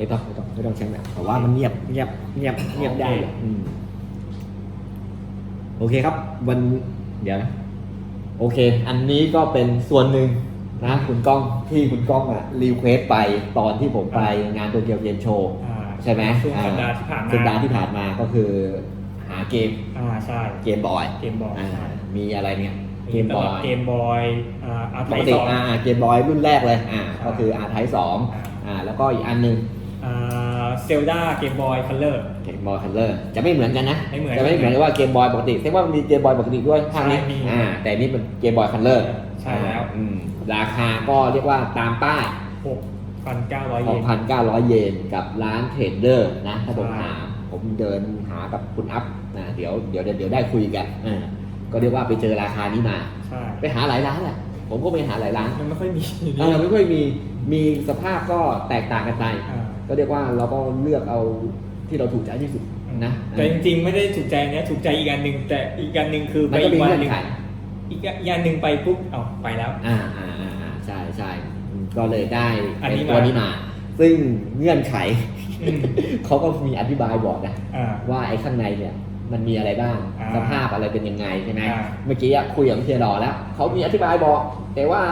ไม่ต้องไม่ต้องไม่ต้องใช้แบบแต่ว่ามันเงียบเงียบเงียบเงียบได้โอเคอืมโอเคครับ วันเดี๋ยวนะโอเค อันนี้ก็เป็นส่วนหนึ่งนะคุณก้องที่คุณก้องอะรีเควสไปตอนที่ผมไปงานโตเกียวเกมโชว์อ่าใช่ไหมช่วงสัปดาห์ที่ผ่านมาสัปดาห์ที่ผ่านมาก็คือหาเกมอ่าใช่ เกมบอยเกมบอยอ่าใช่มีอะไรเนี่ยเกมบอยเกมบอยอ่าอาร์ปไทกยติสอง อ่าเกมบอยรุ่นแรกเลยอ่าใช่ก็คืออาร์ไทสองอ่าอ่าแล้วก็อีกอันหนึ่งอ่า เซลดาเกมบอยคัลเลอร์ เกมบอยคัลเลอร์จะไม่เหมือนกันนะไม่เหมือนจะไม่เหมือนกับว่าเกมบอยปกติเรียกว่ามันมีเกมบอยปกติด้วยภาคนี้ใช่มีอ่าแต่นี่เป็นเกมบอยคัลเลอร์ใช่แล้วอืมราคาก็เรียกว่าตามป้าย6,900 เยน6,900 เยนกับร้านเทรดเดอร์นะถ้าผมใช่หาผมเดินหากับคุณอัพนะเดี๋ยวเดี๋ยวเดี๋ยวเดี๋ยวได้คุยกันอ่าก็เรียกว่าไปเจอราคานี้มาใช่ไปหาหลายร้านแหละผมก็ไปหาหลายร้านมันไม่ค่อยมีเออไม่ค่อยมีมีสภาพก็แตกต่างกันไปอ่า ก็เรียกว่าเราก็เลือกเอาที่เราถูกใจที่สุดนะแต่จริงๆ ไม่ได้ถูกใจเนี้ยถูกใจอีกอันหนึ่งแต่อีกอันหนึ่งคือมัไปนก็อีมีกวันเงื่อนหนึ่งไขอีกอย่างหนึ่งไปปุ๊บเอาไปแล้ว อ่าอ่าอ่าอ่าใช่ใช่อืมก็เลยได้อันนี้เป็นตัวมานี้มา ซึ่งเงื่อนไขอืมเขาก็มีอธิบายบอกนะอ่าว่าไอ้ข้างในเนี่ยมันมีอะไรบ้างอ่าสภาพอะไรเป็นยังไงใช่ไหมอ่าเมื่อกี้อะคุยกับเทียรอแล้วเขามีอธิบายบอก แต่ว่า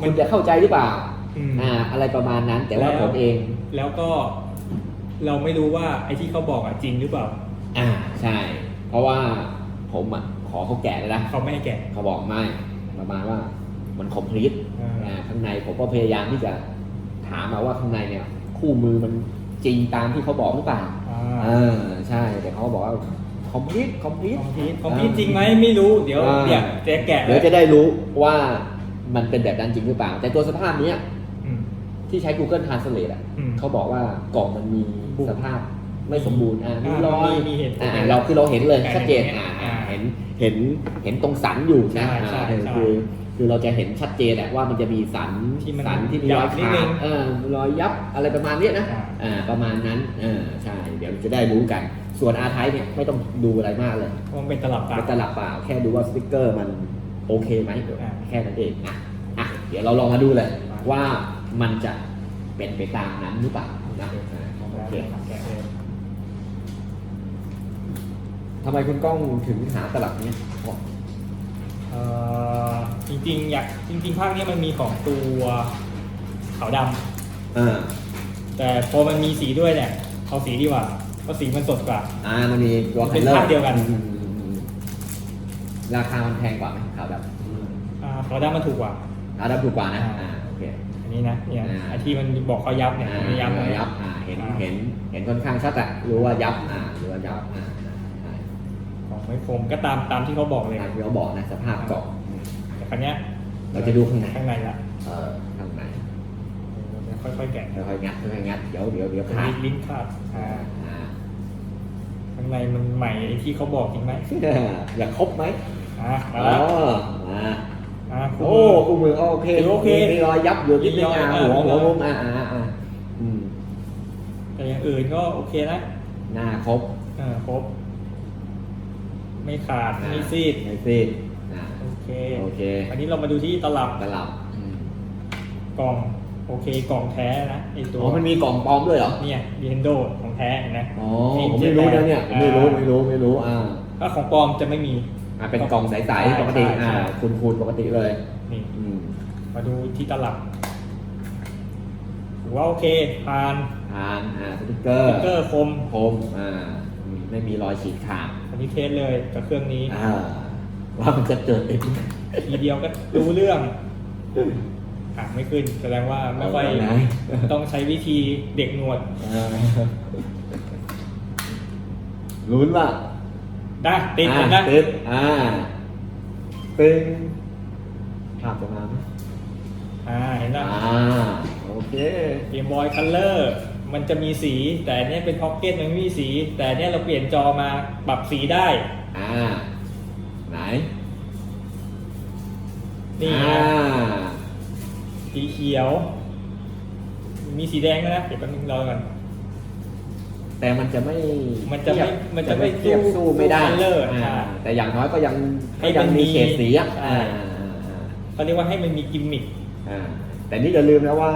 คุณจะเข้าใจหรือเปล่า อืมอ่า อะไรประมาณนั้น แต่ว่าแล้วผมเอง แล้วก็เราไม่รู้ว่าไอ้ที่เขาบอกอะจริงหรือเปล่า อ่าใช่ เพราะว่าผมอะขอเขาแกะเลยนะเขาไม่ให้แกะเขาบอกไม่ประมาณว่ามันคอมพลีทอ่าอ่าข้างในผมก็พยายามที่จะถามมาว่าข้างในเนี่ย คู่มือมันจริงตามที่เขาบอกหรือเปล่าอ่าเออใช่แต่เขาบอกว่าคอมพลีทคอมพลีทคอมพิวคอมพิวจริงไหมไม่รู้เดี๋ยวอ่าเนี่ยจะแกะเดี๋ยวจะได้รู้ว่ามันเป็นแบบนั้นจริงหรือเปล่า แต่ตัวสภาพเนี้ยอืม ที่ใช้ Google Translate อะอืมเขาบอกว่ากล่องมันมีบุบสภาพไม่สมบูรณ์อ่ามีอ่ารอยมีมีเห็นอ่าเราคือเราเห็นเลยอ่าชัดเจนเห็นอ่าอ่าเห็นเห็นเห็นตรงสันอยู่นะใช่ใช่อ่าใช่คือคือเราจะเห็นชัดเจนแหละว่ามันจะมีสันที่มันสันที่มีรอยยับนิดขานึดง เออรอยยับอะไรประมาณเนี้ยนะ อ่า อ่าประมาณนั้นเออใช่ เดี๋ยวจะได้รู้กัน ส่วนอาไทเนี่ยไม่ต้องดูอะไรมากเลยเพราะมันเป็นตลับตาเป็นตลับเปล่าแค่ดูว่าสติกเกอร์มันโอเคไหมเดี๋ยวอ่าแค่นั้นเองนะอะเดี๋ยวเราลองมาดูเลย ว่า มันจะเป็นไปตามนั้นหรือเปล่านะอ่าโอเคแกะเลยทำไมคุณก้องถึงหาตลับเนี้ยอ๋อเอ่อจริงๆอยากจริง ๆ ภาคนี้มันมีของตัวขาวดำอ่าแต่พอมันมีสีด้วยเนี่ยเอาสีดีกว่าเพราะสีมันสดกว่า อ่ามันมีตัวเป็นคัลลอร์ภาพเดียวกัน อืมอืมอืมราคามันแพงกว่าไหมขาวดอ่าขาวดำมันถูกกว่าำขาวดำถูกกว่านะอ่าอ่าโอเคอั นนี้นะเนี่ยอ่าไอที่มันบอกเขายับเนี่ยอ่ามันยับยับนะยับอ่าเห็นอ่าเห็นเห็นค่อนข้างชัดอะรู้ว่ายับอ่ารู้ว่ายับอ่าใช่ของไม่คมก็ตามตามที่เขาบอกเลยตามที่เขาบอกนะสภาพกล่องแต่ครั้งนี้ยเราจะดูข้างในข้างในละเออข้างในเดี๋ยวค่อยๆแกะค่อยๆงัดค่อยๆงัดเดี๋ยวเดี๋ยวเดี๋ยวขาดลิ้นขาดอ่าอ่าข้างในมันใหม่ไอที่เขาบอกจริงไหมอยากครบไหมอ่ามา อ๋อแล้วมาอ่าโอ้คู่มือก็โอเคโอเคมีรอยยับอยู่นิดนึงอะมีรอยหัวอ่าหัวมุมอ่าอ่าอ่าอืมแต่อย่างอื่นก็โอเคนะหน้าครบเออครบ ไม่ขาดไม่ซีดไม่ซีดอ่าโอเคโอเค อันนี้เรามาดูที่ตลับตลับอืมกล่องโอเคกล่องแท้นะไอตัวอ๋อมันมีกล่องปลอมด้วยเหรอเนี่ย Nintendo ของแท้นะอ๋อผมไม่รู้นะเนี่ยผมไม่รู้ไม่รู้ไม่รู้อ่าถ้าของปลอมจะไม่มี อ่าเป็นกล่องใสใช่ๆปกติใช่อ่าใช่คูณคูณปกติเลย นี่อืมมาดูที่ตลับถือว่าโอเคผ่านอ่านอ่าสติ๊กเกสอร์ติ๊กเกอร์คมคมอ่าอืมไม่มีรอยฉีกขาดอันนี้เทสเลยกับเครื่องนี้ อ่าว่ามันจะเกิดเองทีเดียวก็รู้เรื่องอะไม่ขึ้น แสดงว่าไม่ค่อยเอาไหนต้องใช้วิธีเด็กหนวดอ่าลุ้นว่า ได้ติดเหมือนอ่ากัน ติดอ่าเป็นภาพจะมาไหมอ่าเห็นแล้วอ่าโอเคเกมบอยคัลเลอร์มันจะมีสี แต่อันเนี้ยเป็นพ็อกเก็ตมันไม่มีสี แต่อันเนี้ยเราเปลี่ยนจอมาปรับสีได้ อ่าไหนนี่อ่าสีเขียว มีสีแดงด้วยนะ เดี๋ยวแป๊บนึงรอก่อน แต่มันจะไม่มันจะไม่เทียบมันจะไม่เทียบสู้สู้ไม่ได้สู้ colour อ่าใช่แต่อย่างน้อยก็ยังให้ก็ยังมันมีมีเฉดสีอะใช่อ่าอ่าอ่าเขาเรียกว่าให้มันมีกิมมิคอ่าแต่นี่อย่าลืมนะว่า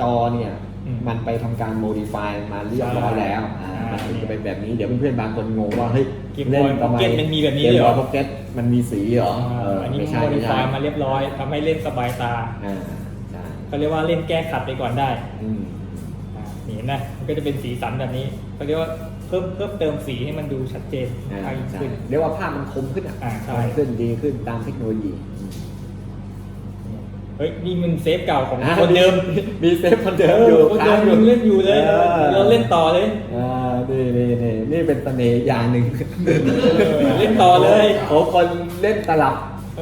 จอเนี่ยอืมมันไปทำการ modify มาเรียบร้อยแล้วอ่าใช่มันถึงจะเป็นแบบนี้เดี๋ยวเพื่อนๆบางคนงงว่าเฮ้ยเกมบอยทำไม Pocket มันมีแบบนี้เลยเหรอกมบอย Pocket มันมีสีเหรอเอออันนี้ไม่โมใช่ดิไม่ฟาใช่ยมาเรียบร้อยทำให้เล่นสบายตาอ่าใช่เขาเรียกว่าเล่นแก้ขัดไปก่อนได้อืมอ่าเห็นนะมัน ก็จะเป็นสีสันแบบนี้เขาเรียกว่าเพิ่มเพิ่มเติมสีให้มันดูชัดเจนอ่ามากยิ่งใช่ขึ้น เรียกว่าภาพมันคมขึ้นอะอ่าใช่ คมขึ้นดีขึ้นตามเทคโนโลยีเฮ้ยนี่มันเซฟเก่าของอ่าคนเดิมมีเซฟคนเดิเอมออยู่คนเดิมยังเล่นอยู่เลยออเราเล่นต่อเลยอ่านี่นี่นี่นี่เป็นเสน่ห์อย่างหนึ่ง เออเล่นต่อเลย โอ้คนเล่นตลับ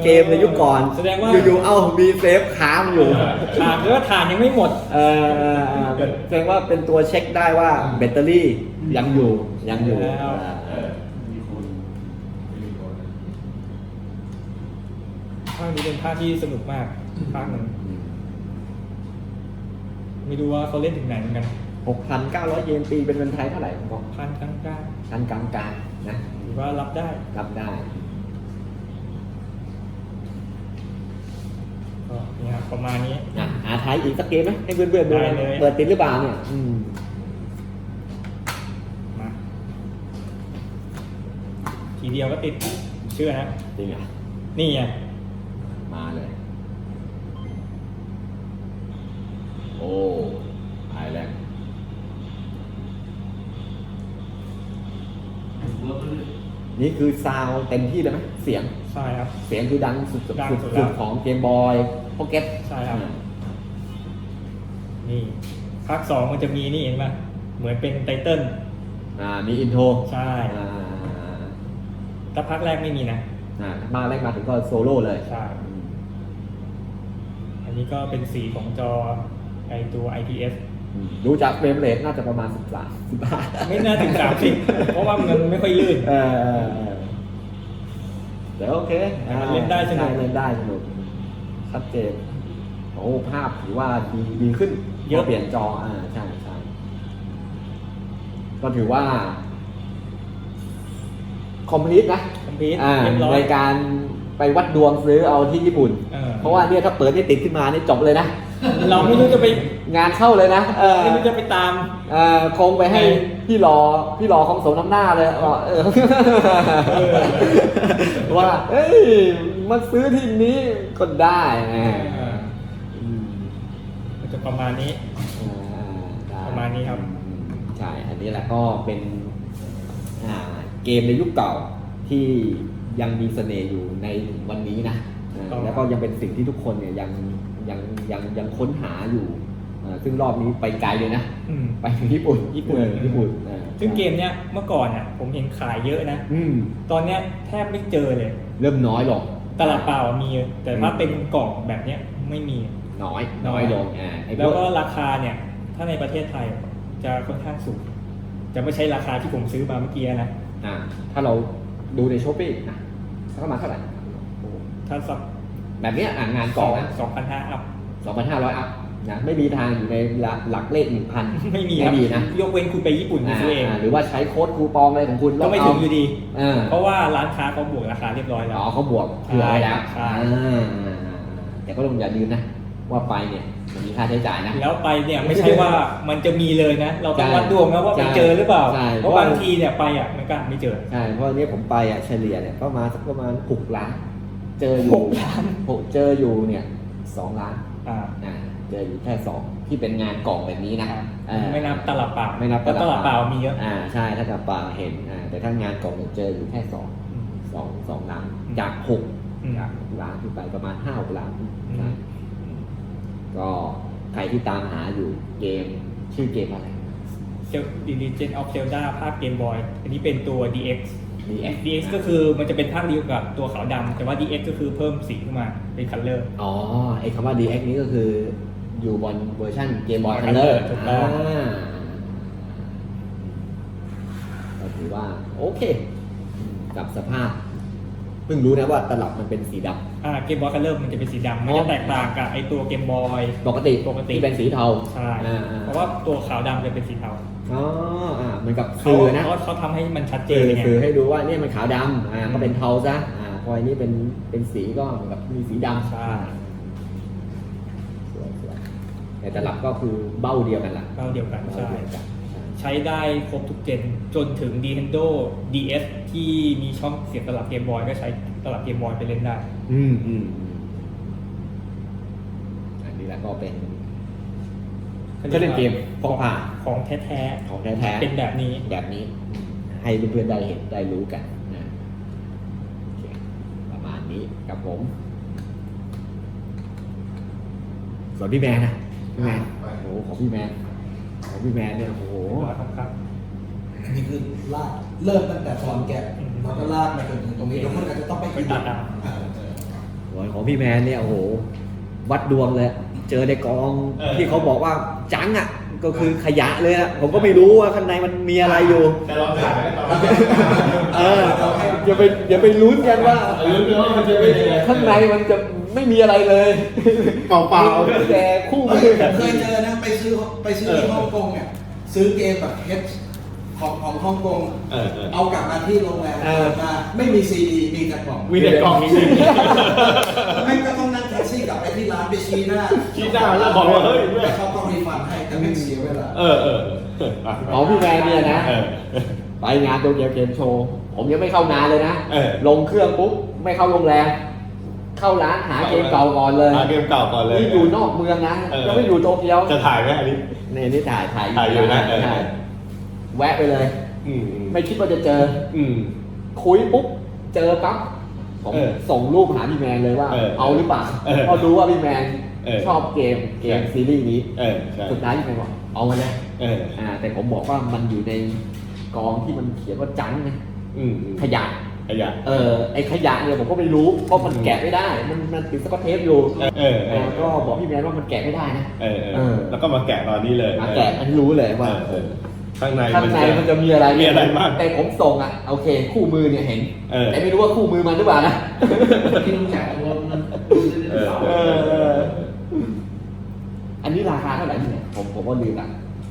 เกมในยุคก่อนแสดงว่า อยู่ๆเอ้ามีเซฟค้างอยู่ฐานหรือว่าฐานยังไม่หมด เออเออเออเป็นแสดงว่าเป็นตัวเช็คได้ว่าแบตเตอรี่ยังอยู่ยังอยู่แล้ว อ่าเออมีคนมีคนภาคนี้เป็นภาคที่สนุกมากภาคหนึ่งอืมไม่รู้ว่าเขาเล่นถึงไหนเหมือนกันหกพันเก้าร้อยเยนตีเป็นเงินไทยเท่าไหร่ผมบอกพันกลางกลางชั้นกลางกลางๆนะๆถือว่ารับได้รับได้ ก็นี่ครับประมาณนี้ อะหาท้ายอีกสักเกมไหมให้เพื่อนๆดูได้เลย เปิดติดหรือเปล่าเนี่ยอืมมาทีเดียวก็ติดเชื่อนะจริงอะนี่ไงมาเลย โอ้ตายแล้ว รถเลย นี่คือซาวด์เต็มที่เลยไหมเสียงใช่ครับ เสียงคือดังสุดๆดังสุดสุดๆแล้วของเกมบอยพ็อกเก็ตใช่ครับ นี่ภาคสองมันจะมีนี่เห็นไหมเหมือนเป็นไตเติ้ลอ่ามีอินโทรใช่อ่าแต่ภาคแรกไม่มีนะ อ่ามาแรกมาถึงก็โซโล่เลยใช่อันนี้ก็เป็นสีของจอไอตัว IPS อืม ดูจากเฟรมเรทน่าจะประมาณ 13 15 ไม่น่าถึง30เพราะว่ามันไม่ค่อยลื่นเออเออเออเดี๋ยวโอเคแต่มันเล่นได้สนุก ใช่เล่นได้สนุกชัดเจนโอ้ภาพถือว่าดีดีขึ้นเยอะพเปลี่ยนจออ่าใช่ใช่ก็ถือว่า คอมพลีทนะคอมพิวอ่าเรียบร้อในยการไปวัดดวงซื้อเอาที่ญี่ปุ่น เออเพราะว่าเนี่ยถ้าเปิดนี่ติดขึ้นมานี่จบเลยนะ เราไม่รู้จะไปงานเข้าเลยนะเออไม่รู้จะไปตามเอ่อคงไปให้เออพี่รอพี่รอของสมน้ำหน้าเลยบอกเออว่าเอ้ยมาซื้อที่นี้ก็ได้ไงเอออืมมันจะประมาณนี้อ่าได้ประมาณนี้ครับอืมใช่อันนี้แหละก็เป็นอ่าเกมในยุคเก่าที่ยังมีเสน่ห์อยู่ในวันนี้นะอ่าครับแล้วก็ยังเป็นสิ่งที่ทุกคนเนี่ยยัง ยังยังยังค้นหาอยู่อ่าซึ่งรอบนี้ไปไกลเลยนะ อืม ไปถึงญี่ปุ่นญี่ปุ่น เออญี่ปุ่นอ่าซึ่งเกมเนี้ยเมื่อก่อนอะผมเห็นขายเยอะนะ อืม ตอนเนี้ยแทบไม่เจอเลย เริ่มน้อยลง ตลาดเปล่ามี แต่ถ้าเป็นกล่องแบบเนี้ยไม่มี น้อยน้น้ออยย ลงอ่าไอ้พแล้ววกก็ราคาเนี่ย ถ้าในประเทศไทยจะค่อนข้างสูง จะไม่ใช่ราคาที่ผมซื้อมาเมื่อกี้นะ อ่าถ้าเราดูในช้อปปี้นะสักประมาณเท่าไหร่ถ้าสัก แบบเนี้ยอ่างานสก่อองนะสองพันห้าอัพสองพันห้าร้อยอัพนะไม่มีทางอยู่ในหลักหลักเลขหนึ่งพันไม่มีคไม่รับมีนะยกเว้นคุณไปญี่ปุ่นคุณซื้อเองาหรือว่าใช้โค้ดคูปองอะไรของคุณก็ไม่ถึงอยู่ดีอ่าเพราะว่าร้านค้าเขาบวกราคาเรียบร้อยแล้วอ๋อเขาบวกเผื่อไว้แล้วใช่อ่าแต่ก็ต้องอย่าลืมนะว่าไปเนี่ยมันมีค่าใช้จ่ายนะ แล้วไปเนี่ยไม่ใช่ว่ามันจะมีเลยนะ เราต้องใช่วัดดวงนะว่าไปใช่เจอหรือเปล่าใช่เพราะบางทีเนี่ยไปอะมันก็ไม่เจอใช่เพราะอันนี้ผมไปอะเฉลี่ยเนี่ยประมาณสักประมาณหกล้าน เจออยู่หกล้านหกเจออยู่เนี่ยสองล้านอ่าอ่าเจออยู่แค่สองที่เป็นงานกล่องแบบนี้นะเออไม่นับตลับเปล่าไม่นับเพราะตลับเปล่ามีเยอะอ่าใช่ถ้ากับเปล่าเห็นอ่าแต่ถ้างานกล่องเนี่ยเจออยู่แค่สองสองสองล้านอืม จากหก อืม จากหกล้านขึ้นไปประมาณห้าหกล้านอืมใช่อืมก็ใครที่ตามหาอยู่เกมชื่อเกมอะไรเซลดิลิเจนออฟเซลดาภาคเกมบอย อันนี้เป็นตัว DX DX DX ก็คือมันจะเป็นภาคเดียวกับตัวขาวดำแต่ว่า DX ก็คือเพิ่มสีขึ้นมาเป็นคัลเลอร์ อ๋อไอ้คำว่า DX นี้ก็คืออยู่บนเวอร์ชันเกมบอย Boy คัลเลอร์ Color ถูกต้อง ก็ถือว่า โอเค กับสภาพ เพิ่งรู้นะว่าตลับมันเป็นสีดอ่าเกมบอยคัลเลอร์มันจะเป็นสีดำมันอ๋อจะแตกต่างกับไอตัวเกมบอยำปกติปกติ ที่เป็นสีเทาใช่อ่าเพราะว่าตัวขาวดำจะเป็นสีเทา อ๋ออ่าเหมือนกับเขาสื่อนะเขาเขาทำให้มันชัดเจสื่นอไงสื่อให้ดูว่าเนี่ยมันขาวดำอ่าอืมก็เป็นเทาซะอ่าพออันนี้เป็นเป็นสีก็เหมือนกับมีสีดำใช่ สวยสวยแต่ตลับก็คือเบ้าเดียวกันละเท่าเดียวกันใช่ เบ้าเดียวกันใช้ได้ครบทุกเจนจนถึง Nintendo DS ที่มีช่องเสียบตลับเกมบอยก็ใช้ตลับเกมบอยไปเล่นได้ อืมอืมอืมอันนี้แหละก็เป็น เครื่องเล่นเกมพกพาของแท้ของแท้ๆเป็นแบบนี้แบบนี้ ให้เพื่อนๆได้เห็นได้รู้กันนะโอเคประมาณนี้กับผมส่วนพี่แมนนะพี่แมนโอ้โหของพี่แมนของพี่แมนเนี่ยโอ้โหร้อยครับครับนี่คือลากเริ่มตั้งแต่ฟอนแกะแล้วก็ลากมาจนถึงตรงนี้แล้วมันอาจจะต้องไปไปตัดเอาอ่าเออส่วนของพี่แมนเนี่ยโอ้โห วัดดวงเลย เจอในกองที่เขาบอกว่า จังอะก็คือขยะเลยอะผมก็ไม่รู้ว่าข้างในมันมีอะไรอยู่ แต่เราถ่ายไว้ตอนนั้นเอออย่าไปอย่าไปลุ้นกันว่าลุ้นกันว่ามันจะเป็นยังไงข้างในมันจะไม่มีอะไรเลยเปล่าๆแต่คู่เฮ้มืยอผมเคยเจอนะไปซื้อไปซื้อที่ฮ่องกงเนี่ยซื้อเกมแบบเฮดของของฮ่องกงเออเออ เอากลับมาที่โรงแรมเปิดมาไม่มีซีดีมีแต่กล่อง มีแต่กล่องนี้ ไม่ก็ต้องนั่งแท็ กซี่กลับไปที่ร้านไปชี้หน้าชี้หน้าแล้วบอกว่าเฮ้ย แต่เขาก็รีฟันให้แต่ไม่เสียเวลาเออเออเอออะของพี่แมนเนี่ยนะ เออ ไปงานโตเกียวเกมโชว์ผมยังไม่เข้างานเลยนะ เออ ลงเครื่องปุ๊บ ไม่เข้าโรงแรม เข้าร้านหาเกมเก่าก่อนเลยหาเกมเก่าก่อนเลย นี่อยู่นอกเมืองนะเออ ยังไม่อยู่โตเกียวจะถ่ายไหมอันนี้ นี่นี่ถ่ายถ่ายถ่ายอยู่นะเออ ใช่แวะไปเลย อืมอืมไม่คิดว่าจะเจอ อืมคุยปุ๊บ เจอปั๊บ ผมเออส่งรูปหาพี่แมนเลยว่าเออเอาหรือเปล่าเออเพราะรู้ว่าพี่แมนเออ ชอบเกมเกมใช่ซีรีส์นี้เออใช่สุดท้ายพี่แมนบอกเอามาเลยเอออ่าแต่ผมบอกว่ามันอยู่ในกองที่มันเขียนว่าจังไงอืมอืมขยะ ขยะเออไอขยะเนี่ยผมก็ไม่รู้เพราะมันแกะไม่ได้ มันมันติดสกอตเทปอยู่เออเออเออก็บอกพี่แมนว่ามันแกะไม่ได้นะ เออเอเอออ แล้วก็มาแกะตอนนี้เลย มาแกะอันนี้รู้เลยเอว่าอเออ ข้างในข้างในมันจะมีอะไรมีอะไรบ้างแต่ผมส่งอะโอเค คู่มือเนี่ยเห็นเออแต่ไม่รู้ว่าคู่มือมันหรือเปล่านะที่รู้จักตัวมันเออเออเอออันนี้ราคาเท่าไหร่เนี่ยผมผมก็ลืมละ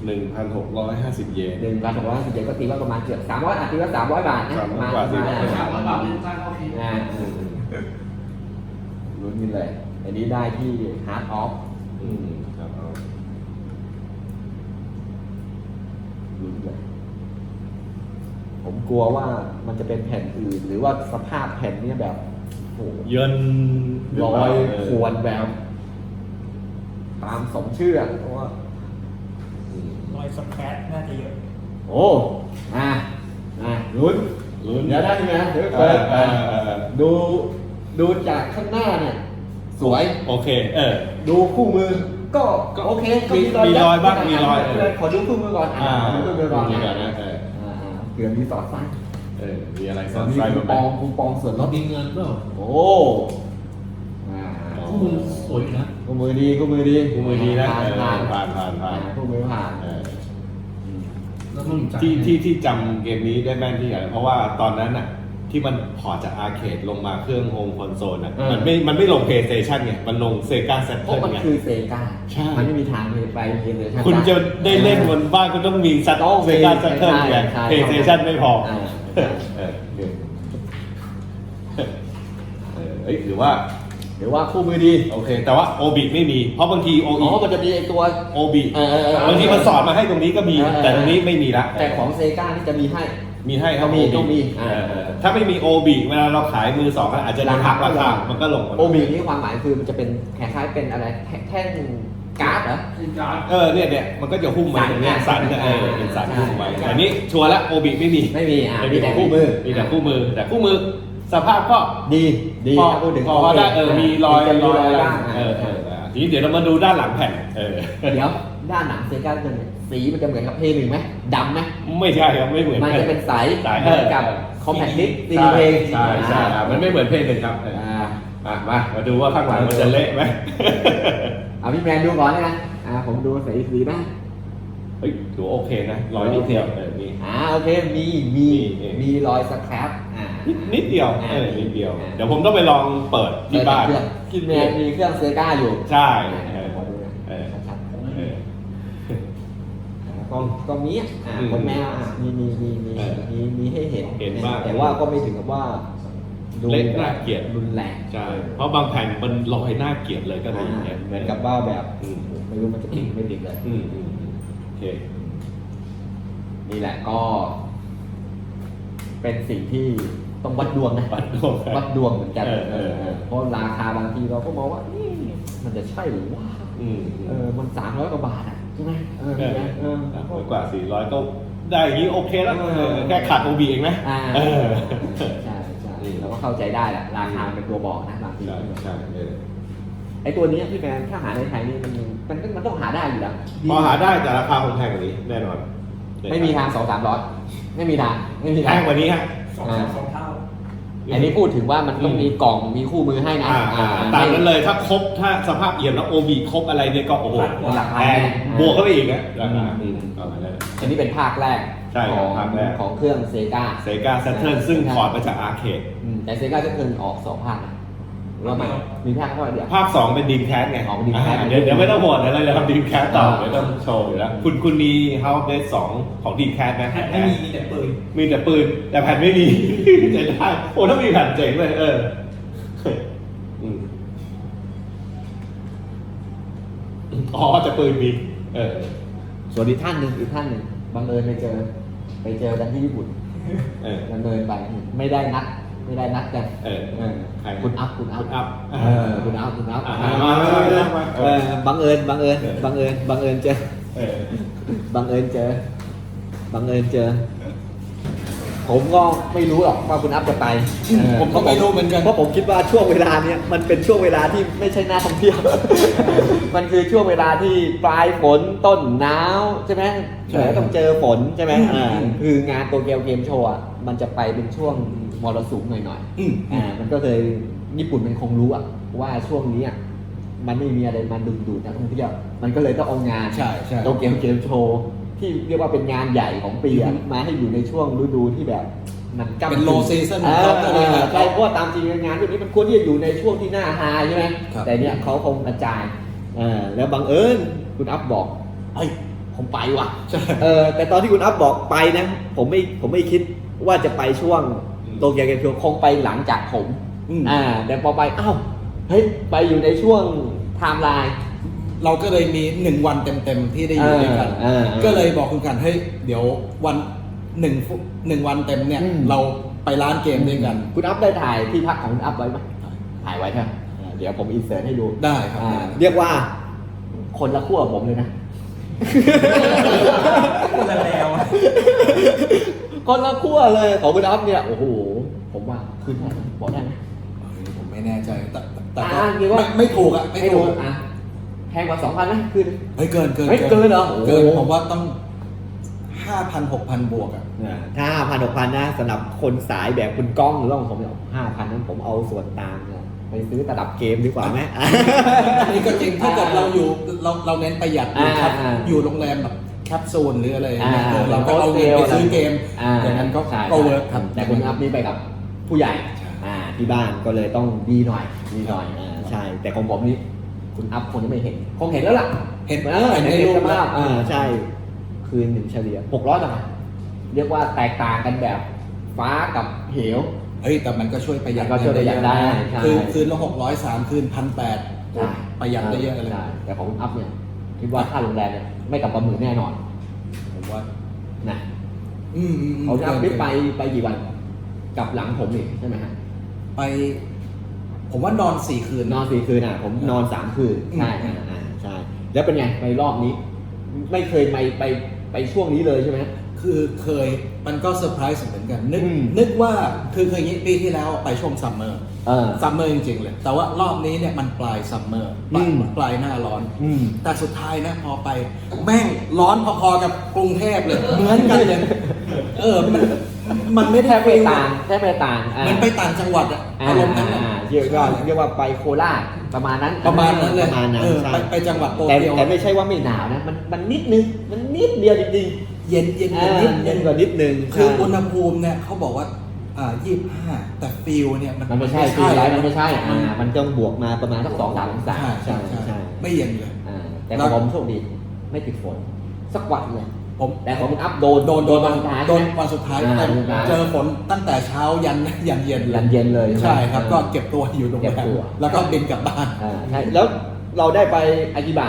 หนึ่งพันหกร้อยห้าสิบเยนหนึ่งพันหกร้อยสิบเจ็ดก็ตีว่าประมาณเกือบสามร้อยอาตีว่าสามร้อยบาทนะสามร้อยมาบาทสิมาสามร้อยบาทอ่าลุ้นกันเลย อันนี้ได้ที่ Hard Off อืมครับเอา ลุ้นเลยผมกลัวว่ามันจะเป็นแผ่นอื่น หรือว่าสภาพแผ่นเนี่ยแบบโอ้โหเยินร้อยควรแบบ ตามสมชื่ออะเพราะว่าอืมรอยสแครตน่าจะเยอะโอ้อ่าอ่าลุ้นลุ้นเดี๋ยวได้ไหมเดี๋ยวเอเปิอดเออเออดูดูจากข้างหน้าเนี่ย สวย โอเค เออ ดูคู่มือ ก็ก็โอเคก็มีมีรอยบ้างมีรอยเขอดูคู่มือก่อนอ่าขอดูคู่มือก่อนดูก่อนนะเอออ่าอ่าเผื่อมีสอดไส้เออมีอะไรสอดมีไส้คูมาปไหมองคูปองส่วนลดมีเงินเปล่าโอ้อ่าคู่มือสวยอยู่นะคู่มือดีคู่มือดีคู่มือดีนะผ่านเออผ่านผ่านผ่านผ่านคู่มือผ่านเออแล้วมันจ่ายที่ที่ที่จำเกมนี้ได้แม่นที่ไหนเพราะว่าตอนนั้นน่ะ ที่มันพอร์ตจากอาร์เคดลงมาเครื่องโฮมคอนโซลน่ะ เออ มันไม่ มันไม่ลง PlayStation ไง มันลง Sega เพราะ Saturn มันไง คือเซกาใช่ มันไม่มีทางเลยไปเพียงเลยคุณจะได้เล่นบนบ้านก็ต้องมีซัตต้องมีเซกา Saturn ไง ใช่ PlayStation ไม่พออ่าเออเออเออเอ้ยหรือว่า หรือว่าคู่มือดีโอเค แต่ว่าโอบิไม่มี เพราะบางทีโออ๋อมันจะมีไอตัว โอบิเออเออเออบางทีมันสอนมาให้ตรงนี้ก็มี เออเออ แต่ตรงนี้ไม่มีละแต่ของเซกานี่จะมีให้ มีให้ครับต้องมี OB ต้องมีเออเออถ้าไม่มีโอบิเวลาเราขายมือสองก็อาจจะโดนหักราคามันก็ลงมาโอบีนี่ความหมายคือมันจะเป็นคล้ายๆเป็นอะไรแท่แท่งการ์ดเหรอเออเนี่ยเนี่ยมันก็จะหุ้มมาตรงเนี้ยสัสันนเนี่ยเออเป็นสันใช่หุ้มไว้แต่นี้ชัวร์ละโอบิไม่มีไม่มีอะไม่มีแต่คู่มือมีแต่คู่มือ แต่คู่มือสภาพก็ ดีดีพอถ้าพูดถึงพอได้เออมีรอยจะมีรอยบ้างเออเออเออทีนี้เดี๋ยวเรามาดูด้านหลังแผ่นเออ เดี๋ยวด้านหนังเซกาจะเป็น สีมันจะเหมือนกับเพลงหนึ่งไหมดำไหมไม่ใช่ครับไม่เหมือนมันจะเป็นใสใสเหมือนกับคอมแพคดิสซีใช่เพลงใช่ใช่ครับมันไม่เหมือนเพลงเลยครับเอออ่าอะมามาดูว่าข้างหลังมันจะเละไหมเอาพี่แมนดูก่อนนะอ่าผมดูสีสีนะเฮ้ยถือว่าโอเคนะรอยนิดเดียวเออนี่อ่าโอเคมีมีมีมีรอยสครับอ่านิดนิดเดียวอ่าเออนิดเดียวอ่าเดี๋ยวผมต้องไปลองเปิดที่บ้านเครื่องพี่แมนมีเครื่องเซกาอยู่ใช่ อ่า เออ ขอดูนะ เออ ชัดๆ เออ กองกองนี้อ่าอืมของแมวอะมีมีมีมีเออมีมีให้เห็นเห็นบ้าง แต่ว่าก็ไม่ถึงกับว่าดูเล็กน่าเกลียดรุนแรงใช่เพราะบางแผ่นมันลอยหน้าเกลียดเลยก็มีอ่าเนี่ย เหมือนกับว่าแบบอืมไม่ไม่รู้มันจะติดไม่ติดเลย อืมอืมอืมโอเค นี่แหละก็ เป็นสิ่งที่ต้องวัดดวงนะวัดดวงวัดดวงเหมือนกันเออเออเออ เพราะราคาบางทีเราก็มองว่าเอ๊ะมันจะใช่หรือว่าอืมเออมันสามร้อยกว่าบาทอะ ใช่ไหมเออเออเออสามร้อยกว่าสี่ร้อยก็ได้อย่างนี้โอเคแล้วเออแค่ขาดโอบีเองนะอ่าเออ ใช่ใช่เราก็เข้าใจได้แหละราคาเป็นตัวบอกนะบางที ใช่ใช่เออไอตัวเนี้ยพี่แมนถ้าหาในไทยนี่มันมันมันต้องหาได้อยู่แล้วพอหาได้แต่ราคาคงแพงกว่านี้แน่นอนไม่มีทางสองสามร้อยไม่มีทางไม่มีแพทางงกว่านี้ฮะสองสองเท่า อันนี้พูดถึงว่ามันต้องมีกล่องมีคู่มือให้นะอ่าอ่าตามนั้นเลยถ้าครบถ้าสภาพเอี่ยมแล้วโอบีครบอะไรเนี่ยก็โอ้โหราคาแพงบวกเข้าไปอีกนะราคาอืมประมาณนั้น อันนี้เป็นภาคแรกใช่คขรับองภาคแรก ของเครื่องเซกาเซกาแซทเทิร์นซึ่งถอดมาจากอาร์เคดแต่เซกาจะเพิ่งออกสองภาคนะ หรือว่ามันมีภาคเท่าไหร่เดียว ภาคสองเป็นดีมแคสไงอ๋อเป็น Dreamcast อ่าเดี๋ยวเดี๋ยวไม่ต้องห่วงเดี๋ยวเราจะทำดีมแคสต่ออ่าเดี๋ยวต้องโชว์อยู่แล้ว คุณคุณมี House of Dead สองของดีมแคสไหมไม่มีมีแต่ปืนมีแต่ปืน แต่แผ่นไม่มีเจ๋งได้โอ้ถ้ามีแผ่นเจ๋งเลยเอออืมอ๋อแต่ปืนมีเออส่วนอีกท่านหนึ่งอีกท่านหนึ่งบังเอิญไปเจอ ไปเจอกันที่ญี่ปุ่นเออดำเนินไปไม่ได้นัด ไม่ได้นัดกันเออเออใครคุณอัพคุณอัพคุณอัพเออคุณอัพคุณอัพอ่าอ่ามามามามา เออบังเอิญบังเอิญบังเอิญบังเอิญเจอเออบังเอิญเจอบังเอิญเจอ ผมก็ไม่รู้หรอกว่าคุณอัพจะไปเออผมก็ไม่รู้เหมือนกัน เพราะผมคิดว่าช่วงเวลาเนี้ยมันเป็นช่วงเวลาที่ไม่ใช่หน้าท่องเที่ยว มันคือช่วงเวลาที่ปลายฝนต้นหนาวใช่ไหมใช่เดี๋ยวต้องเจอฝนใช่ไหมอืมอ่าอืมคืองานโตเกียวเกมโชว์อะมันจะไปเป็นช่วง มรสุมหน่อยอืมๆอ่ามันก็เลยญี่ปุ่นมันคงรู้อะว่าช่วงนี้อะมันไม่มีอะไรมาดึงดูดนักท่องเที่ยวมันก็เลยต้องเอางานใช่ใช่โตเกียวเกมโชว์ที่เรียกว่าเป็นงานใหญ่ของปีอะอือฮึมาให้อยู่ในช่วงฤดูที่แบบมันกำเป็น low season เอของอเขาเอเลยอนะใช่เพราะว่าตามจริงงานพวกนี้มันควรที่จะอยู่ในช่วงที่หน้าไฮใช่ไหมครับ แต่เนี่ยเขาคงกระจายเออแล้วบังเอิญคุณอัพบอกเฮ้ยผมไปว่ะ ใช่ เออแต่ตอนที่คุณอัพบอกไปนะ ผมไม่ผมไม่คิดว่าจะไปช่วงอืม โตเกียวเกมโชว์คงไปหลังจากผมอืม อ่าแต่พอไปอ้าวเฮ้ยไปอยู่ในช่วงไทม์ไลน์ เราก็เลยมีหนึ่งวันเต็มๆที่ได้อยู่ด้วยกัน เออเออก็เลยบอกคุณกันเฮ้ยเดี๋ยววันหนึ่งฟุหนึ่งวันเต็มเนี่ย อืม เราไปร้านเกมด้วยกัน คุณอัพได้ถ่ายที่พักของคุณอัพไว้ไหมถ่ายไว้ใช่ไหมอ่าเดี๋ยวผมอินเสิร์ตให้ดูได้ครับ อ่าเรียกว่าคนละขั้วผมเลยนะ คนละแล้ว คนละขั้วเลยของคุณอัพเนี่ยโอ้โหผมว่าคืนเท่าไหร่บอกได้ไหมผมไม่แน่ใจแต่แต่ก็อ่าเดี๋ยวว่า ไม่ไม่ถูกอะไม่ถูกอะแพงกว่าสองพันไหมคืน เฮ้ยเกินเกินเฮ้ยเกินเหรอโอ้โหเกินผมว่าต้องห้าพันหกพันบวกอะถ้าห้าพันหกพันนะสำหรับคนสายแบบคุณก้องหรือว่าผมเนี่ยห้าพันนั้นผมเอาส่วนต่างเนี่ยไปซื้อตลับเกมดีกว่าไหม อันนี้ก็จริงถ้าเกิดเราอยู่เราเราเน้นประหยัดอยู่ครับอ่า อยู่โรงแรมแบบ แคปซูลหรืออะไรอย่างเงี้ยอ่าเออเราก็เอาเงินไปซื้อเกมอ่าอย่างนั้นก็ใช่ก็เวิร์กครับ แต่คุณอัพนี่ไปกับผู้ใหญ่ใช่ อ่าที่บ้านก็เลยต้องดีหน่อยดีหน่อยอ่าใช่ แต่ของผมนี่คุณอัพคงจะไม่เห็นคงเห็นแล้วล่ะเห็นเออเห็นเห็นในในรูสปภาพแล้วอ่าใช่ คืนหนึ่งเฉลี่ยหกร้อยบาทเรียกว่าแตกต่างกันแบบฟ้ากับเหว เฮ้ยแต่มันก็ช่วยประหยัดมันก็ช่วยประหยัดได้ใช่ คือคืนละหกร้อยสามคืนพันแปดใช่ประหยัดได้เยอะเลย ใช่แต่ของคุณอัพเนี่ยคิดว่าค่าโรงแรมเนี่ย ไม่ต่ำกว่าหมื่นแน่นอน ผมว่านะอืมอืมอืมของคุณอัพเกินี่นไปไปกี่วันกลับหลังผมอีกใช่ไหมฮะไป ผมว่านอนสี่คืน นอนสี่คืนอะ ผมนอนสามคืนอืม ใช่อ่าอ่าใช่ แล้วเป็นไงไปรอบนี้ ไม่เคยไปไปไปช่วงนี้เลยใช่ไหม คือเคยมันก็เซอร์ไพรส์เหมือนกัน นึกอืม นึกว่าคือเคยงี้ปีที่แล้วไปช่วงซัมเมอร์เออ ซัมเมอร์จริงๆเลย แต่ว่ารอบนี้เนี่ยมันปลายซัมเมอร์ปลายอืม ปลายหน้าร้อน อืม แต่สุดท้ายนะพอไป แม่งร้อนพอๆกับกรุงเทพเลย เหมือนกันเลย เออมันมันไม่แทได้บไม่ต่างแทบไม่ต่างอ่ามันไปต่างจังหวัดอะอ่าอารมณ์นั้นอะอ่าเรียกว่าเรียกว่าไปโคราชประมาณนั้นประมาณนั้นเลยประมาณนั้นเออใช่ไปไปจังหวัดโตแต่เกียว แต่ไม่ใช่ว่าไม่หนาวนะ มันมันนิดนึง มันนิดเดียวจริง เย็นเย็นๆเย็นนิดเย็เย็นนกว่านิดนึงคือใช่อุณหภูมิเนี่ยเขาบอกว่าอ่ายี่ห้าแต่ฟิลเนี่ยมันมันไม่ใช่ฟีลไลท์มันไม่ใช่อ่ามันต้องบวกมาประมาณสักสองสามองศาใช่ใช่ใช่ไม่เย็นเลยอ่าแต่ของผมโชคดีไม่ติดฝนสักวันเลยผมแต่ของคุณอัพโดนโดนโดนวันสุดท้ายโดนใช่ไหมวันสุดท้ายอ่าแต่วันสุดท้ายเจอฝนตั้งแต่เช้ายันยันเย็นเลยัยนเย็นเลยไหมใช่ครับอ่าก็เก็บตัวอยู่โรงเก็แรบมตัวแล้วก็บินกลับบ้านอ่าใช่แล้วเราได้ไปอากิบะ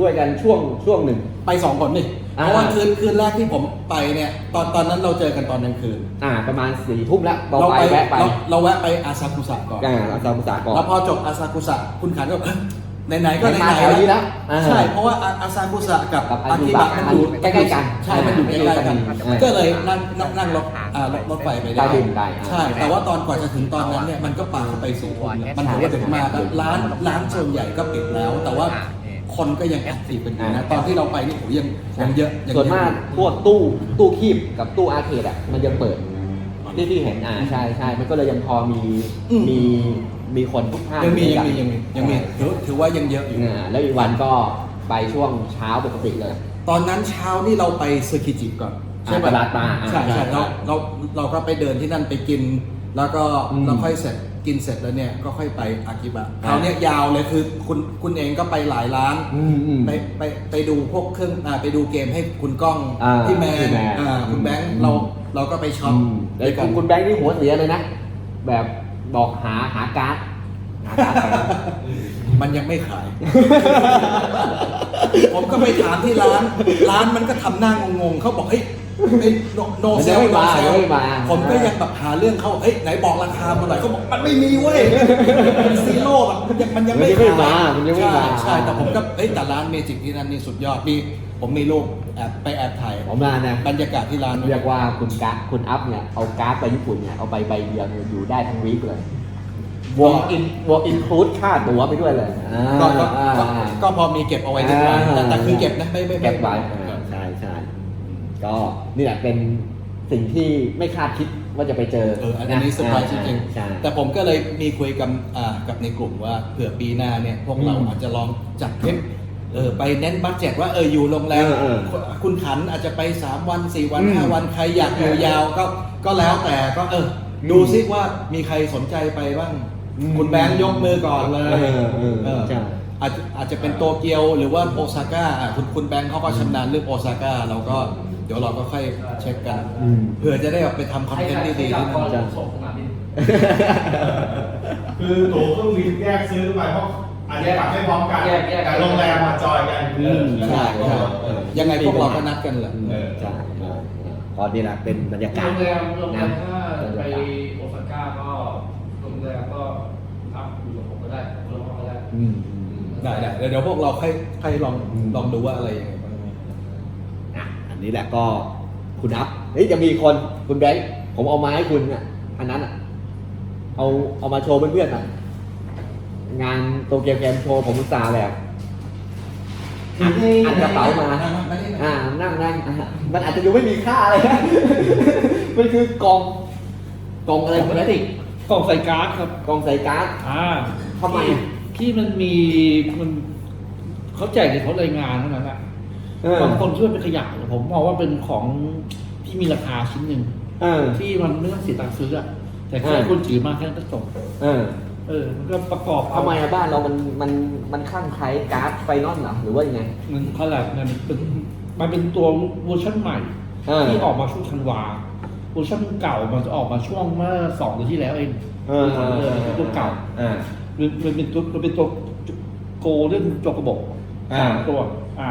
ด้วยกันช่วงช่วงหนึ่ง ไปสองคนนี่อ่า เพราะว่าคืนคืนแรกที่ผมไปเนี่ย ตอนตอนนั้นเราเจอกันตอนกลางคืนอ่า ประมาณสี่ทุ่มแล้วเราเราไปไปแวะไปเราเราแวะไปอาซากุสะก่อน อ่าอาซากุสะก่อน แล้วพอจบอาซากุสะคุณขันก็เอ้ยไหนๆก็ไหนมาๆแถวนี้แล้วอ่าใช่เพราะว่าอาอาซากุสะกับกับอากิบะอากิบะมันอยู่มันใกล้ๆกันใช่มันอยู่ใกล้ๆกัน อ่าก็เลยนั่งนั่งนั่งรถอ่ารถรถไฟไปได้ได้ดื่มได้อ่า ใช่ แต่ว่าตอนก่อนจะถึงตอนนั้นเนี่ยมันก็ปาเข้าไปสู่ทุ่มแล้วมันถึงว่าถึงมาแล้วร้านร้านส่วนใหญ่ก็ปิดแล้ว แต่ว่า คนก็ยังแอคทีฟกันอยู่นะ ตอนที่เราไปนี่โหยังยังเยอะยังส่วนเยอะมากพวกตู้ตู้คีบกับตู้อาร์เคดอะมันยังเปิดที่ที่เห็นอ่าใช่ใช่มันก็เลยยังพอมีมีมีคนทุกท่านยังมียังมียังมียังมีถือถือว่ายังเยอะอยู่อ่าแล้วอีกวันก็ไปช่วงเช้าปกติเลย ตอนนั้นเช้านี่เราไปซึคิจิก่อนใช่ไหมอ่าตลาดปลาอ่าใช่ใช่ใช่เราเราเราก็ไปเดินที่นั่นไปกิน แล้วก็อืมเราค่อยเสร็จ กินเสร็จแล้วเนี่ยก็ค่อยไปอากิบะคอ่าราวเนี้ยยาวเลยคือคุณคุณเองก็ไปหลายร้าน อืมอืม ไปไปไปดูพวกเครื่องอ่าไปดูเกมให้คุณก้องอ่าพี่แมพี่นแมนอ่าคุณแบงค์อืม เราเราก็ไปช็อปอืมแล้วด้วยกัคุนณคุณแบงค์นี่หัวเสียเลยนะ แบบบอกหาหาการ์ดหาการ์ดแข่งมันยังไม่ขาย ผมก็ไปถามที่ร้าน ร้านมันก็ทำหน้างงๆเขาบอกเฮ้ย ไอ้โนโนมันเซยังลไม่โนมาเซยัลงไม่มา ผมก็ยังแบบหาเรื่องเขาเอ้ยไหนบอกราคามาหน่อยเขาบอกมันไม่มีเว้ยมันซีโร่แบบมันยังมันยังไม่มันยังไม่ขายมามันยังไม่มา ใช่ใช่แต่ผมก็เอ้ยแต่ร้านเมจิกที่นั่นนี่สุดยอดมีผมมีรูปแอบไปแอบถ่ายผมมานะ บรรยากาศที่ร้านเรียกว่าคุณการ์ดคุณอัพเนี่ย เอาการ์ดไปญี่ปุ่นเนี่ย เอาไปใบเดียวเนี่ยอยู่ได้ทั้งวีคเลยบวกอินบวกอินคลูดค่าตั๋วไปด้วยเลยอ่าก็ก็อ่าก็ก็พอมีเก็บเอาไว้นิดหน่อยแต่แต่คือเก็บนะไม่ไม่ม่ เก็บไว้อ่าใช่ใช่ ก็นี่แหละเป็นสิ่งที่ไม่คาดคิดว่าจะไปเจอเอออันนี้เซอร์ไพรส์จริงใช่ ๆแต่ผมก็เลยมีคุยกับอ่ากับในกลุ่มว่าเผื่อปีหน้าเนี่ยพวกเราอืมอาจจะลองจัดทริปเออไปเน้นบัตเจ็ตว่าเอออยู่โรงแรมเออเออคุณขันอาจจะไป 3 วัน 4 วัน อืม5 วันใครอยากอยู่ยาวก็ก็แล้วแต่ก็เออดูซิว่ามีใครสนใจไปบ้าง อืมคุณแบงค์ยกมือก่อนเลยเออเออเออใช่ อาจจะอาจจะเป็นโตเกียวหรือว่าโอซาก้าอะคุณคุณแบงค์เขาก็ชำนาญเรื่องโอซาก้าเราก็ เดี๋ยวเราก็ค่อยเช็คกัน อืม เผื่อจะได้แบบไปทำคอนเทนต์ดีๆที่นั่นจะส่งสนามบินคือตั๋วเครื่องบินแยกซื้อไปเพราะอาจจะกลับไม่พร้อมกันแยกแยก แต่โรงแรมมาจอยกันอืมเออใช่ใช่เออ ยังไงพวกเราก็นัดกันแหละ อืมใช่เออก็นี่แหละเป็นบรรยากาศโรงแรมโรงแรมนะถ้าบรรไปยากาศโอซาก้าก็โรงแรมก็พักอยู่กับผมก็ได้ผมก็ได้ อืมอืมอืมได้ได้เดี๋ยวเดี๋ยวพวกเราค่อยค่อยลองอืมลองดูว่าอะไรยังไงบ้างอะอั นนี้แหละก็คุณอัพเฮ้ยจะมีคนคุณแบงค์ผมเอามาให้คุณอะอันนั้นอะเอาเอามาโชว์เพื่อนๆหน่อยงานโตเกียวแกมโชว์ผมอุตส่าห์แบบอัดอัดกระเป๋ามาอ่านั่งนั่งอะมันอาจจะดูไม่มีค่าอะไรนะมันคือกล่องกล่องอะไรพลาสติกกล่องใส่การ์ดครับกล่องใส่การ์ดอ่าทำไมที่ที่มันมีมันเขาแจกในเขารายงานเท่านั้นแหละเออ บางคนคิดว่าเป็นขยะผมมองว่าเป็นของที่มีราคาชิ้นหนึ่งเออที่มันไม่ต้องเสียตังค์ซื้ออะแต่แค่เออคุณถือมาแค่นั้นก็จบเออเออ มันก็ประกอบทำไมอะบ้านเรามันมันมันข้างใช้การ์ดไฟนอลเหรอหรือว่ายังไง มันเขาแหละมันเป็นมันเป็นตัวเวอร์ชันใหม่เออที่ออกมาช่วงธันวาเวอร์ชันเก่ามันจะออกมาช่วงเมื่อสองเดือนที่แล้วเองเออเออเออเป็นตัวเก่าอ่ามันมันเป็นตัวมันเป็นตัวโกลเด้นจกระบอกอ่าสามตัว อ่า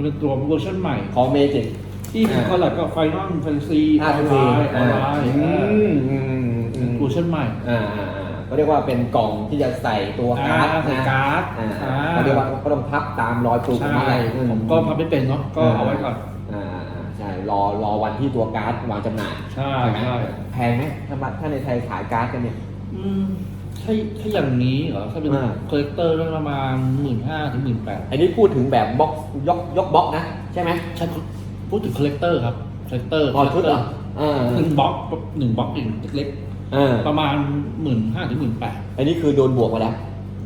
มันเป็นตัวเวอร์ชันใหม่ ของเมจิก ที่อ่าเขาแหละก็ไฟนอลแฟนซีออ่าอนไลน์ออนไลน์อืมอืมอืมเวอร์ชันใหม่อ่าอ่าอ่าเขาเรียกว่าเป็นกล่องที่จะใส่ตัวการ์ดอ่าใส่นะการ์ดอ่าอ่าเขาเรียกว่าก็ต้องพับตามรอยปลูกของใช่มันแหละอืผมก็พับไม่เป็นเนาะก็เอาไว้ก่อนอ่าอ่าอ่าใช่รอรอวันที่ตัวการ์ดวางจำหน่ายใช่ไหมใช่แพงไหมถ้ามาถ้าในไทยขายการ์ดกันเนี่ยอืม ถ้าถ้าอย่างนี้เหรอถ้าเป็นอ่า คอลเลกเตอร์ก็ประมาณหมื่นห้าถึงหมื่นแปดอันนี้พูดถึงแบบบ็อกยกยกบ็อกนะใช่ไหมใช่พูดถึงคอลเลกเตอร์ครับคอลเลกเตอร์พอชุดเหรออ่าหนึ่งบล็อกหนึ่งบล็อกเองเล็กอ่าๆประมาณหมื่นห้าถึงหมื่นแปดอันนี้คือโดนบวกมาแล้ว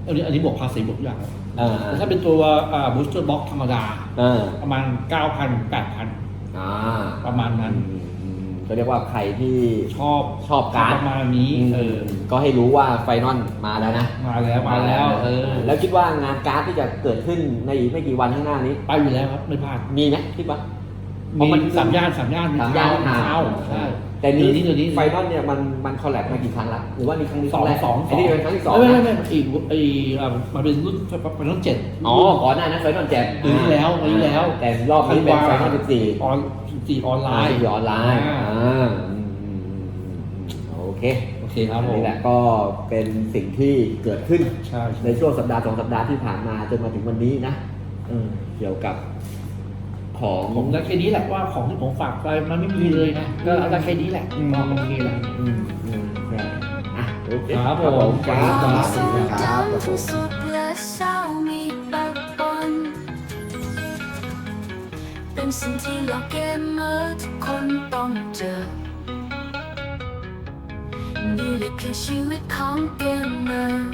อันนี้อันนี้บวกภาษีบวกทุกอย่างครับอ่าแต่ถ้าเป็นตัวอ่าบูสเตอร์บ็อกธรรมดา อ่าประมาณเก้าพันแปดพันอ่าประมาณนั้น อืมอืม ก็เรียกว่าใครที่ชอบชอบการ์ดประมาณนี้เออก็ให้รู้ว่าไฟนอลมาแล้วนะ มาแล้วมาแล้วเออแล้วคิดว่างานการ์ดที่จะเกิดขึ้นในอีกไม่กี่วันข้างหน้านี้ ไปอยู่แล้วครับไม่พลาดมีไหมคิดว่าเพราะมันสามย่านสามย่านสามย่านเท้าเท้าใช่แต่นี้เดี๋ยวนี้เดี๋ยวนี้ไฟนอลเนี่ยมันมันคอลแลบมากี่ครั้งละหรือว่านี่ครั้งนี้สองครั้แรกสองไอ้นี่เป็นครั้งที่สองไม่ไม่นะไม่ไม่อีกไอ้อ่ามันเป็นรุ่นเป็นรุ่นเจ็ดอ๋อก่อนหน้านั้นไฟนอลเจ็ดปีที่แล้วปีที่แล้ว แต่รอบนี้เป็นไฟนอลสิบสี่ ออนสี่ออนไลไลน์น์ออนไลน์อ่า อ่าอืมอืมอืมอืมโอเคโอเคครับผม นี่แหละก็เป็นสิ่งที่เกิดขึ้น ใช่ในช่วงสัปดาห์สองสัปดาห์ที่ผ่านมาจนมาถึงวันนี้นะเออเกี่ยวกับของ ผมได้แค่นี้แหละว่าของที่ผมฝากไปมันไม่มีเลยนะก็เอาได้แค่นี้แหละก็โอเคแหละ อืมอืมใช่อะโอเคครับผม ครับ ครับครับครับผม เป็นสิ่งที่หลอกเกมเมอร์ทุกคนต้องเจอ นี่แหละคือชีวิตของเกมเมอร์